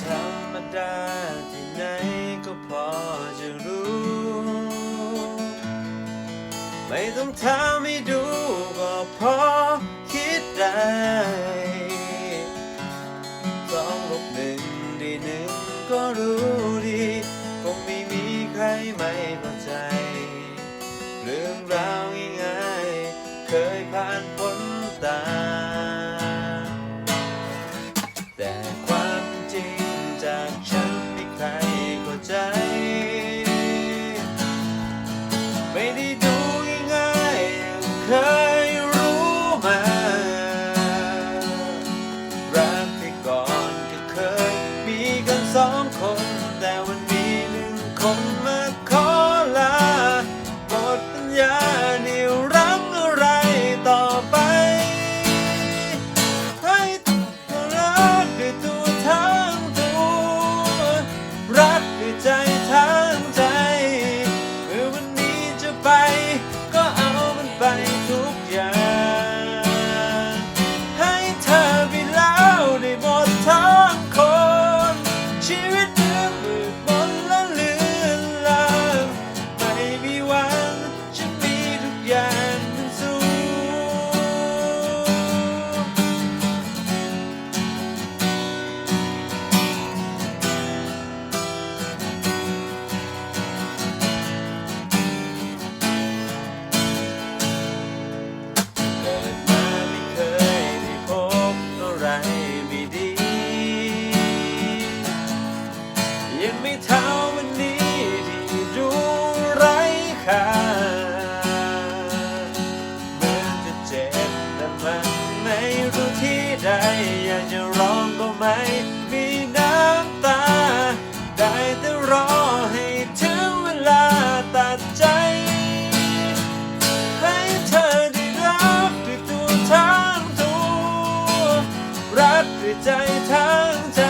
ธรรมดาที่ไหนก็พอจะรู้ ไม่ต้องถามไม่ดูก็พอคิดได้สองลบหนึ่งด้หนึ่งก็รู้ดีคงไม่มีใครไม่เข้าใจ เรื่องราวง่ายๆเคยผ่านพ้น night. มันไม่รู้ที่ใด อยากจะร้องก็ไม่มีน้ำตา ได้แต่รอให้ถึงเวลาตัดใจ ให้เธอได้รักด้วยตัวทั้งตัว รักด้วยใจทั้งใจ